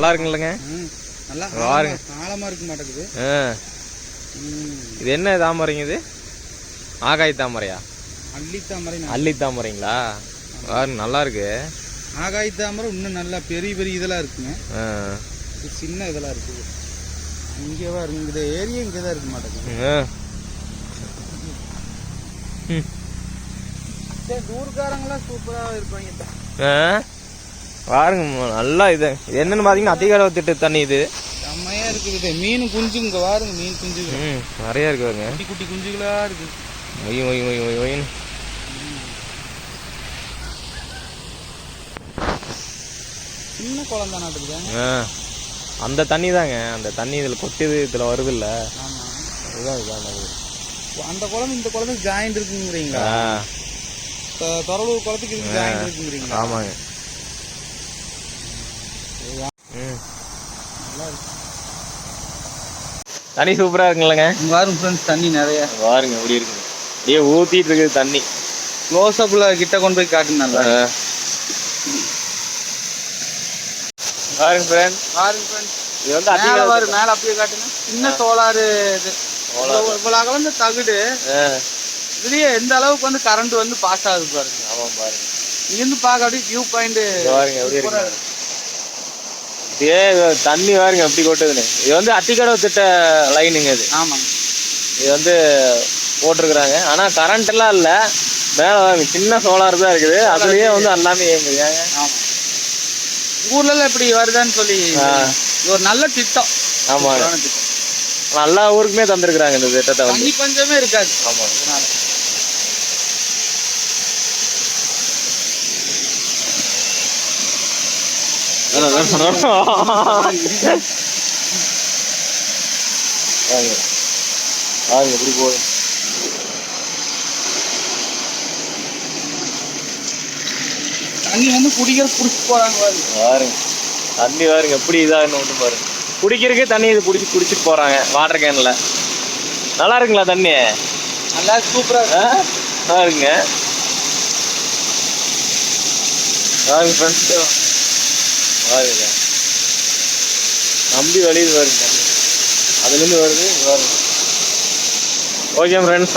நல்லா இருக்குங்களங்க நல்லா பாருங்க. ஆழமா- இருக்க. மாட்டேங்குது. இது என்ன தாமரைங்க இது? ஆகாய தாமரையா? அள்ளி தாமரை அல்லி தாமரைங்களா? பாருங்க நல்லா இருக்கு. ஆகாய தாமரை இன்னும் நல்லா பெரிய பெரிய இதெல்லாம் இருக்குங்க. சின்ன இதெல்லாம் இருக்குது. இங்கே பாருங்க இந்த ஏரியா இங்கே தான் இருக்க மாட்டேங்குது. சரி ஊருக்காரங்களாம் சூப்பராக இருப்பாங்க. பாருங்க நல்லா இது. என்னன்னு பாத்தீங்கன்னா அதிகார திட்டு தண்ணி இது. செம்மையா இருக்குது மீன் குஞ்சு இங்க பாருங்க மீன் குஞ்சு ம் நிறைய இருக்கு பாருங்க. குட்டி குட்டி குஞ்சுகளா இருக்கு. ஒய் ஒய் ஒய் ஒய் ஒய்னு சின்ன குழந்தை நாட்டுக்குதாங்க ஆ. அந்த தண்ணி தாங்க. அந்த தண்ணி இதுல கொட்டுது இதுல வருது இல்ல இதுதான். அந்த குழந்தை இந்த குழந்தை ஜாயிண்ட் இருக்குங்கிறீங்களா? தொரலூர் குளத்துக்கு இது ஜாயிண்ட் இருக்குங்கிறீங்களா? ஆமாங்க ம் நல்லா இருக்கு தண்ணி சூப்பரா இருக்குங்களேங்க இங்க பாருங்க ஃப்ரெண்ட்ஸ் தண்ணி நிறைய. பாருங்க எப்படி இருக்குது? அப்படியே ஊத்திட்டு இருக்குது தண்ணி. க்ளோஸ் அப்ல கிட்ட கொண்டு போய் காட்டுங்க. பாருங்க ஃப்ரெண்ட் பாருங்க ஃப்ரெண்ட்ஸ் இது வந்து மேல பாரு மேல அப்படியே காட்டுங்க. சின்ன சோலாரு இது. இவ்வளவு- அகலந்த தகுடு. இதுலயே எந்த அளவுக்கு வந்து கரண்ட் வந்து பாஸ் ஆகுது பாருங்க. ஆமா பாருங்க. இங்கிருந்து பார்க்க அப்படியே வியூ பாயிண்ட் இங்க பாருங்க எப்படி இருக்கு. இது தண்ணி பாருங்க எப்படி கொட்டுதுன்னு. இது வந்து அத்திக்கடவு திட்ட லைனுங்க இது. ஆமாங்க. இது வந்து போட்டிருக்கிறாங்க. ஆனா கரண்ட் எல்லாம் இல்ல. மேல சின்ன சோலார் தான் இருக்குது. அதுலயே வந்து எல்லாமே இயங்குது ஏங்க? ஆமா. ஊர்ல எல்லாம் இப்படி வருதான்னு சொல்லி. இது ஒரு நல்ல திட்டம். சூப்பரான திட்டம். எல்லா ஊருக்குமே தந்திருக்கிறாங்க இந்த திட்டத்தை வந்து. பஞ்சமே இருக்காது. ஆமா வாங்க இப்படி போதும் தண்ணி வந்து குடிக்கிற குடிச்சு போறாங்க பாருங்க தண்ணி பாருங்க எப்படி இதாகணும் மட்டும் பாருங்க குடிக்கிறதுக்கே தண்ணி இது குடிச்சு குடிச்சிட்டு போறாங்க. வாட்டர் கேன்ல நல்லா இருக்குங்களா தண்ணி? நல்லா சூப்பரா? நல்லா இருக்குங்க. பாருங்க ஃப்ரெண்ட்ஸ் பாருங்க நம்பி வழியில் வருங்க. அதுலேருந்து வருது பாருங்க ஓகே ஃப்ரெண்ட்ஸ்